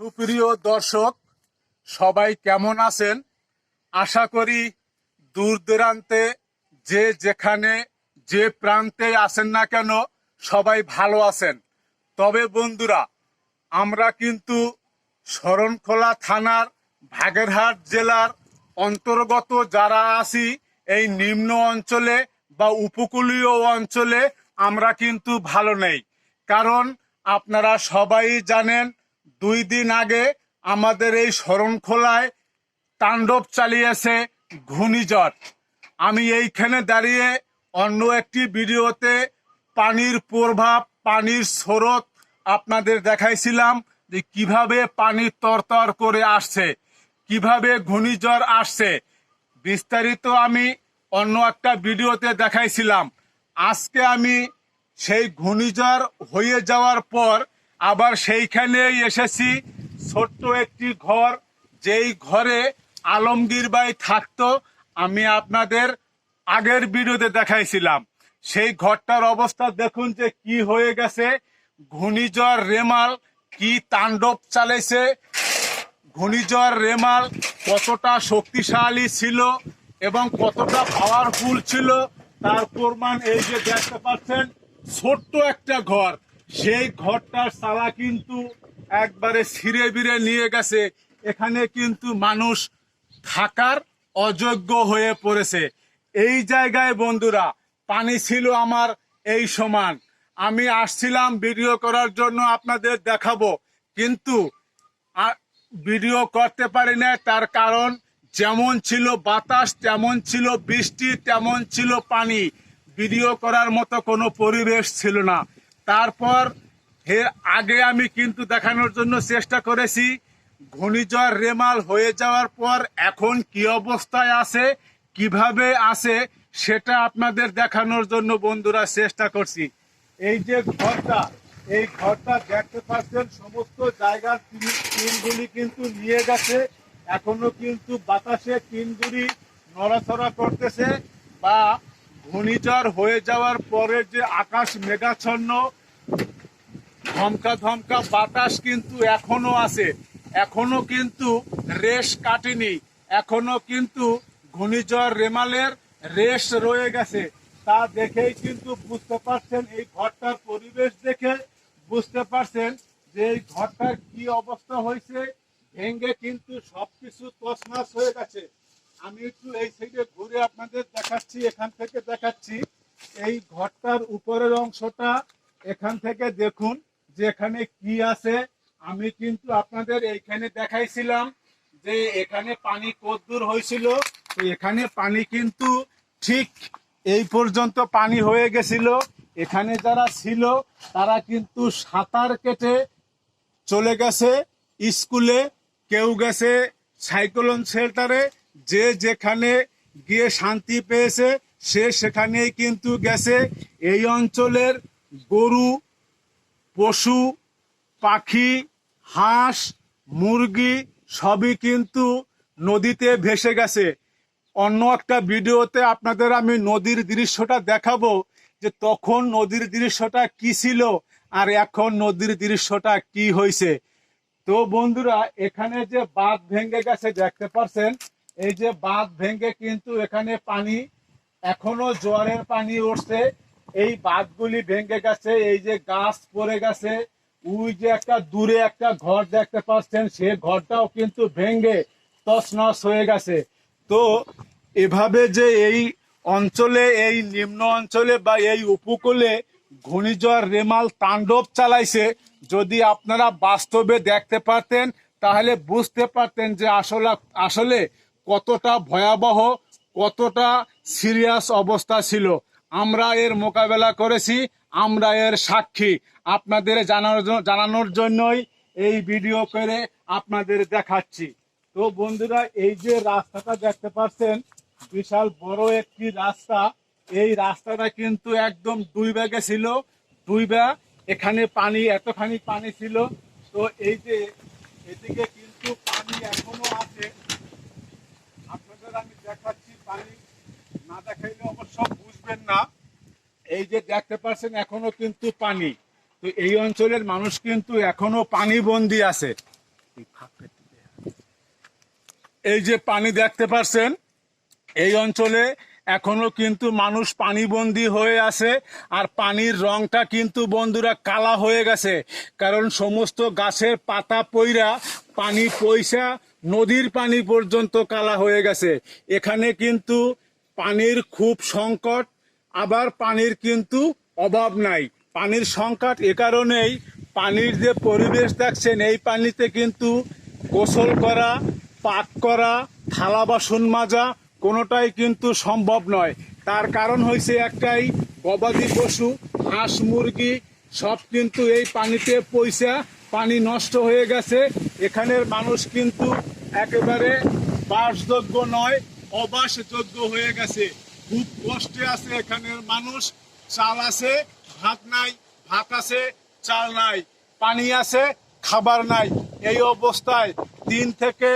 সুপ্রিয় দর্শক, সবাই কেমন আছেন? আশা করি দূর দূরান্তে যে যেখানে, যে প্রান্তে আছেন না কেন, সবাই ভালো আছেন। তবে বন্ধুরা, আমরা কিন্তু শরণখোলা থানার ভাগেরহাট জেলার অন্তর্গত যারা আছি, এই নিম্ন অঞ্চলে বা উপকূলীয় অঞ্চলে আমরা কিন্তু ভালো নেই। কারণ আপনারা সবাই জানেন দুই দিন আগে আমাদের এই শরণখোলায় তাণ্ডব চালিয়েছে ঘূর্ণিঝড়। আমি এইখানে দাঁড়িয়ে অন্য একটি ভিডিওতে পানির প্রভাব, পানির স্রোত আপনাদের দেখাইছিলাম যে কীভাবে পানি তরতর করে আসছে, কীভাবে ঘূর্ণিঝড় আসছে। বিস্তারিত আমি অন্য একটা ভিডিওতে দেখাইছিলাম। আজকে আমি সেই ঘূর্ণিঝড় হয়ে যাওয়ার পর আবার সেইখানেই এসেছি। ছোট্ট একটি ঘর, যেই ঘরে আলমগীর ভাই থাকতো, আমি আপনাদের আগের ভিডিওতে দেখাইছিলাম। সেই ঘরটার অবস্থা দেখুন যে কি হয়ে গেছে। ঘূর্ণিঝড় রেমাল কি তাণ্ডব চালেছে ঘূর্ণিঝড় রেমাল কতটা শক্তিশালী ছিল এবং কতটা পাওয়ারফুল ছিল, তার প্রমাণ এই যে দেখতে পাচ্ছেন, ছোট্ট একটা ঘর। সেই ঘরটার সালা কিন্তু একবারে ছিঁড়ে বিড়ে নিয়ে গেছে। এখানে কিন্তু মানুষ থাকার অযোগ্য হয়ে পড়েছে। এই জায়গায় বন্ধুরা, পানি ছিল আমার এই সমান। আমি আসছিলাম ভিডিও করার জন্য আপনাদের দেখাবো। কিন্তু ভিডিও করতে পারি না তার কারণ যেমন ছিল বাতাস, তেমন ছিল বৃষ্টি, তেমন ছিল পানি। ভিডিও করার মতো কোনো পরিবেশ ছিল না। তারপর এর আগে আমি কিন্তু দেখানোর জন্য চেষ্টা করেছি। ঘূর্ণিঝড় রেমাল হয়ে যাওয়ার পর এখন কি অবস্থায় আছে, কীভাবে আছে, সেটা আপনাদের দেখানোর জন্য বন্ধুরা চেষ্টা করছি। এই যে ঘরটা, এই ঘরটা দেখতে পাচ্ছেন, সমস্ত জায়গার টিন- টিনগুলি কিন্তু নিয়ে গেছে। এখনও কিন্তু বাতাসে টিনগুলি নড়াচড়া করতেছে বা ঘূর্ণিঝড় হয়ে যাওয়ার পরে যে আকাশ মেঘাচ্ছন্ন ধমকা ধমকা বাতাস কিন্তু এখনও আছে। এখনও কিন্তু রেশ কাটেনি। এখনও কিন্তু ঘূর্ণিঝড় রেমালের রেশ রয়ে গেছে। তা দেখেই কিন্তু বুঝতে পারছেন এই ঘরটার পরিবেশ দেখে বুঝতে পারছেন যে এই ঘরটার কি অবস্থা হয়েছে। ভেঙ্গে কিন্তু সবকিছু তছনছ হয়ে গেছে। আমি একটু এই সাইডে ঘুরে আপনাদের দেখাচ্ছি, এখান থেকে দেখাচ্ছি। এই ঘরটার উপরের অংশটা এখান থেকে দেখুন। যে এখানে কি আছে, আমি কিন্তু আপনাদের এইখানে দেখাইছিলাম যে এখানে পানি কদ্দূর হয়েছিল। এখানে পানি কিন্তু ঠিক এই পর্যন্ত পানি হয়ে গেছিল। এখানে যারা ছিল, তারা কিন্তু সাঁতার কেটে চলে গেছে স্কুলে। কেউ গেছে সাইক্লোন শেল্টারে, যে যেখানে গিয়ে শান্তি পেয়েছে, সে সেখানেই কিন্তু গেছে। এই অঞ্চলের গরু পশু, পাখি, হাঁস, মুরগি সবই কিন্তু নদীতে ভেসে গেছে। অন্য একটা ভিডিওতে আপনাদের আমি নদীর দৃশ্যটা দেখাবো যে তখন নদীর দৃশ্যটা কি ছিল আর এখন নদীর দৃশ্যটা কি হয়েছে তো বন্ধুরা, এখানে যে বাঁধ ভেঙে গেছে, দেখতে পাচ্ছেন এই যে বাঁধ ভেঙে কিন্তু এখানে পানি, এখনও জোয়ারের পানি উঠছে। এই বাঁধগুলি ভেঙে গেছে, এই যে গাছ পড়ে গেছে, ওই যে একটা দূরে একটা ঘর দেখতে পাচ্ছেন, সে ঘরটাও কিন্তু ভেঙে তছনছ হয়ে গেছে। তো এভাবে যে এই অঞ্চলে, এই নিম্ন অঞ্চলে বা এই উপকূলে ঘূর্ণিঝড়, রেমাল, তাণ্ডব চালাইছে, যদি আপনারা বাস্তবে দেখতে পারতেন, তাহলে বুঝতে পারতেন যে আসলে আসলে কতটা ভয়াবহ, কতটা সিরিয়াস অবস্থা ছিল। আমরা এর মোকাবেলা করেছি, আমরা এর সাক্ষী। আপনাদের জানানোর জানানোর জন্যই এই ভিডিও করে আপনাদের দেখাচ্ছি। তো বন্ধুরা, এই যে রাস্তাটা দেখতে পাচ্ছেন, বিশাল বড় একটি রাস্তা। এই রাস্তাটা কিন্তু একদম দুই ব্যাগে ছিল, দুই ব্যাগ এখানে পানি, এতখানি পানি ছিল। তো এই যে, এদিকে কিন্তু পানি এখনও আছে। আপনাদের আমি দেখাচ্ছি পানি। না দেখাইলে অবশ্য বুঝবেন না। এই যে দেখতে পাচ্ছেন, এখনও কিন্তু পানি। তো এই অঞ্চলের মানুষ কিন্তু এখনও পানি বন্দি আছে। এই যে পানি দেখতে পাচ্ছেন, এই অঞ্চলে এখনও কিন্তু মানুষ পানিবন্দী হয়ে আছে আর পানির রংটা কিন্তু বন্ধুরা কালা হয়ে গেছে। কারণ সমস্ত গাছের পাতা পইরা পানি পয়সা নদীর পানি পর্যন্ত কালা হয়ে গেছে। এখানে কিন্তু পানির খুব সংকট আবার পানির কিন্তু অভাব নাই। পানির সংকট এ কারণেই পানির যে পরিবেশ দেখছেন, এই পানিতে কিন্তু গোসল করা, পাক করা, থালা বাসন মাজা কোনোটাই কিন্তু সম্ভব নয়। তার কারণ হয়েছে একটাই, গবাদি পশু, হাঁস, মুরগি সব কিন্তু এই পানিতে পয়সা পানি নষ্ট হয়ে গেছে। এখানের মানুষ কিন্তু একেবারে বাসযোগ্য নয়, অবাসযোগ্য হয়ে গেছে। খুব কষ্টে আছে এখানের মানুষ। চাল আছে, ভাত নাই, ভাত আছে, চাল নাই, পানি আছে, খাবার নাই। এই অবস্থায় তিন থেকে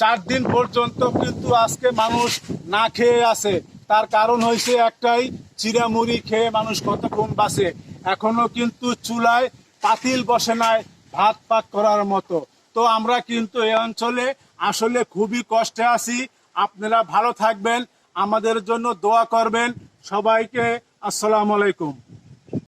চার দিন পর্যন্ত কিন্তু আজকে মানুষ না খেয়ে আছে। তার কারণ হয়েছে একটাই চিরামুড়ি খেয়ে মানুষ কতক্ষণ বাসে এখনও কিন্তু চুলায় পাতিল বসে নাই ভাত পাক করার মতো। তো আমরা কিন্তু এই অঞ্চলে আসলে খুবই কষ্টে আছি। আপনারা ভালো থাকবেন। আমাদের জন্য দোয়া করবেন। সবাইকে আসসালামু আলাইকুম।